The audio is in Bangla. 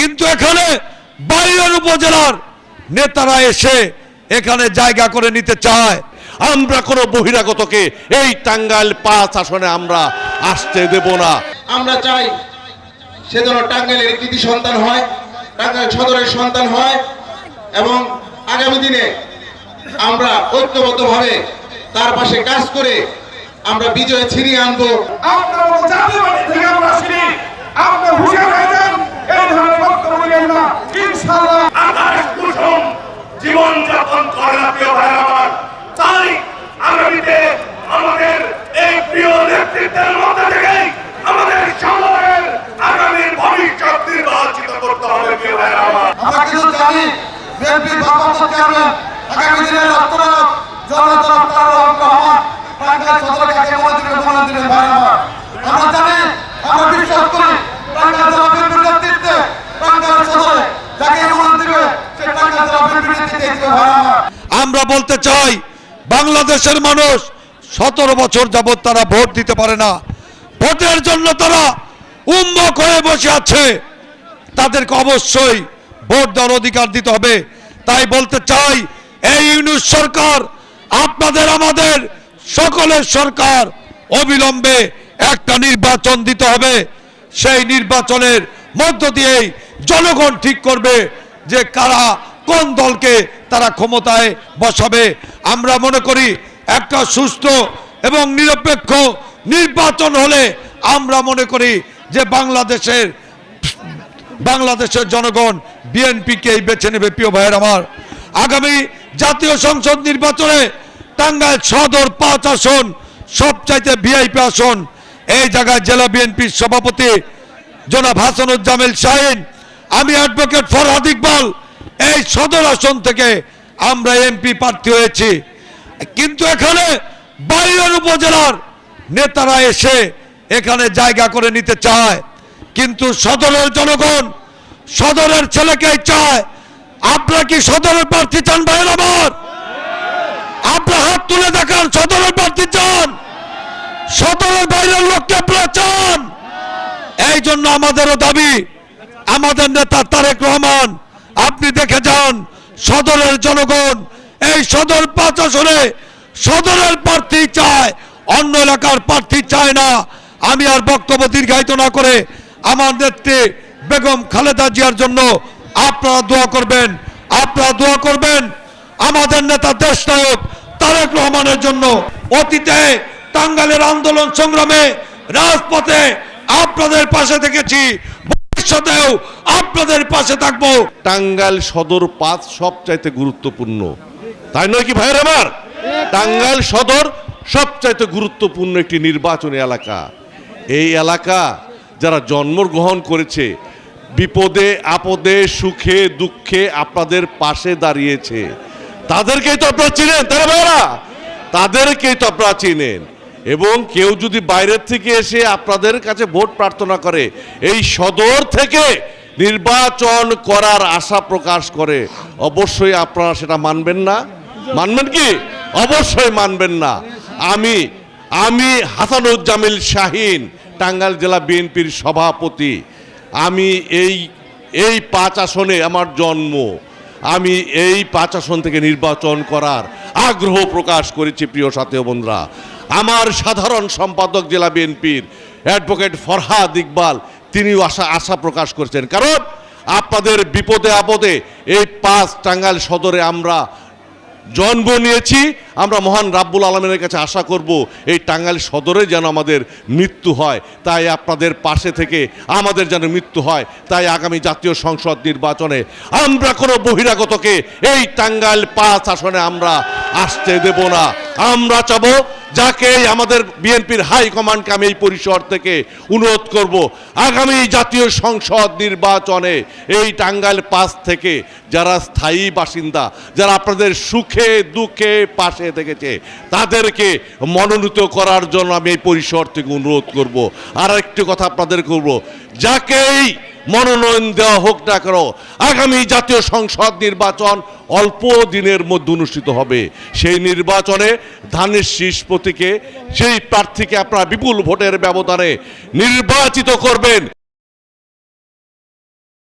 কিন্তু এখানে বাইরের উপজেলার নেতারা এসে এখানে জায়গা করে নিতে চায়। আমরা কোনো বহিরাগতকে এই টাঙ্গাইল পাঁচ আসনে আমরা আসতে দেব না। আমরা চাই সে যেন টাঙ্গাইলের কৃতি সন্তান হয় টাঙ্গাইল সদরের সন্তান হয় এবং আগামী দিনে আমরা ঐক্যবদ্ধভাবে তার পাশে কাজ করে আমরা বিজয় ছিনিয়ে আনব। আমরা আসিনি আপনার হুঁশিয়ার হয়ে যান এই ধরনের বক্তব্য নেবেন না ইনশাআল্লাহ আকাশ কুসুম জীবন যাপন করে না প্রিয় ভাই আমার তাই আগামীতে আমাদের এই প্রিয় নেতৃত্বের মধ্যে থেকেই আমাদের সময়ের আগামীর ভবিষ্যৎ নির্বাচিত করতে হবে প্রিয় ভাই আমার আমরা কিন্তু জানি ভারপ্রাপ্ত চেয়ারম্যান, আগামী জনতা কাছে মন্ত্রী ভাই আমার জানি, আমরা বিশ্বাস করি যাকে সে ভাই আমরা বলতে চাই, বাংলাদেশের মানুষ সতেরো বছর যাবৎ তারা ভোট দিতে পারে না। ভোটের জন্য তারা উন্মুখ হয়ে বসে আছে। তাদেরকে অবশ্যই ভোট দেওয়ার অধিকার দিতে হবে। তাই বলতে চাই, এই ইউনিট সরকার আপনাদের আমাদের সকলের সরকার অবিলম্বে একটা নির্বাচন দিতে হবে। সেই নির্বাচনের মধ্য দিয়েই জনগণ ঠিক করবে যে কারা কোন দলকে তারা ক্ষমতায় বসাবে। আমরা মনে করি একটা সুস্থ এবং নিরপেক্ষ নির্বাচন হলে আমরা মনে করি যে বাংলাদেশের বাংলাদেশের জনগণ বিএনপিকেই বেছে নেবে, প্রিয় ভাইয়ের আমার। আগামী জাতীয় সংসদ নির্বাচনে টাঙ্গাইল সদর পাঁচ আসন, সবচাইতে ভিআইপি আসন। এই জায়গায় জেলা বিএনপির সভাপতি জনাব হাসানুজ্জামিল শাহিন। আমি অ্যাডভোকেট ফরহাদ ইকবাল। এই সদর আসন থেকে আমরা এমপি প্রার্থী হয়েছি। কিন্তু এখানে বাইরের উপজেলার নেতারা এসে এখানে জায়গা করে নিতে চায়। কিন্তু সদরের জনগণ সদরের ছেলেকে চায়। আপনারা কি সদরের প্রার্থী চান ভাইয়ের আমার আপনার হাত তুলে দেখান, সদরের প্রার্থী চান। সদরের বাইরের লোককে আপনারা চান। এই জন্য আমাদেরও দাবি, আমাদের নেতা তারেক রহমান, আপনি দেখে যান, সদরের জনগণ এই সদর পাঁচ আসনে সদরের প্রার্থী চায়, অন্য এলাকার প্রার্থী চায় না। আমি আর বক্তব্য দীর্ঘায়িত না করে আমার নেত্রী বেগম খালেদা জিয়ার জন্য আপনারা দোয়া করবেন, আপনারা দোয়া করবেন। আমাদের নেতা দেশ নায়ক তারেক রহমানের জন্য অতীতে টাঙ্গালের আন্দোলন সংগ্রামে রাজপথে আপনাদের পাশে থেকেছি ভবিষ্যতেও আপনাদের পাশে থাকব। টাঙ্গাইল সদর পাঁচ সবচাইতে গুরুত্বপূর্ণ। তাই নয় কি ভাইয়ের আমার? টাঙ্গাইল সদর সবচাইতে গুরুত্বপূর্ণ একটি নির্বাচনী এলাকা। এই এলাকা যারা জন্মগ্রহণ করেছে, বিপদে, আপদে, সুখে, দুঃখে আপনাদের পাশে দাঁড়িয়েছে। তাদেরকেই তো আপনারা চিনেন তারা ভাইরা তাদেরকেই তো আপনারা চিনেন। এবং কেউ যদি বাইরের থেকে এসে আপনাদের কাছে ভোট প্রার্থনা করে, এই সদর থেকে নির্বাচন করার আশা প্রকাশ করে, অবশ্যই আপনারা সেটা মানবেন না। মানবেন কি? অবশ্যই মানবেন না। আমি আমি হাসানুজ্জামিল শাহিন টাঙ্গাইল জেলা বিএনপির সভাপতি, আমি এই এই পাঁচ আসনে আমার জন্ম, আমি এই পাঁচ আসন থেকে নির্বাচন করার আগ্রহ প্রকাশ করেছি প্রিয় সাথী বন্ধুরা। আমার সাধারণ সম্পাদক জেলা বিএনপির অ্যাডভোকেট ফরহাদ ইকবাল, তিনিও আশা আশা প্রকাশ করছেন। কারণ আপনাদের বিপদে আপদে এই পাঁচ টাঙ্গাইল সদরে আমরা জন্ম নিয়েছি। আমরা মহান রাব্বুল আলমের কাছে আশা করব, এই টাঙ্গাইল সদরে যেন আমাদের মৃত্যু হয়, তাই আপনাদের পাশে থেকে আমাদের যেন মৃত্যু হয়, তাই আগামী জাতীয় সংসদ নির্বাচনে আমরা কোনো বহিরাগতকে এই টাঙ্গাইল পাঁচ আসনে আমরা আসতে দেব না। আমরা চাব যাকে আমাদের বিএনপির হাই কমান্ডকে আমি এই পরিসর থেকে অনুরোধ করব, আগামী জাতীয় সংসদ নির্বাচনে এই টাঙ্গাইল পাস থেকে যারা স্থায়ী বাসিন্দা, যারা আপনাদের সুখে দুঃখে পাশে থেকেছে তাদেরকে মনোনীত করার জন্য আমি এই পরিসর থেকে অনুরোধ করব। আর একটি কথা আপনাদের করব যাকেই মনোনয়ন দেওয়া হোক না কেন, আগামী জাতীয় সংসদ নির্বাচন অল্প দিনের মধ্যে অনুষ্ঠিত হবে। সেই নির্বাচনে ধানের শীষ প্রতীকে, সেই প্রার্থীকে আপনারা বিপুল ভোটের ব্যবধানে নির্বাচিত করবেন।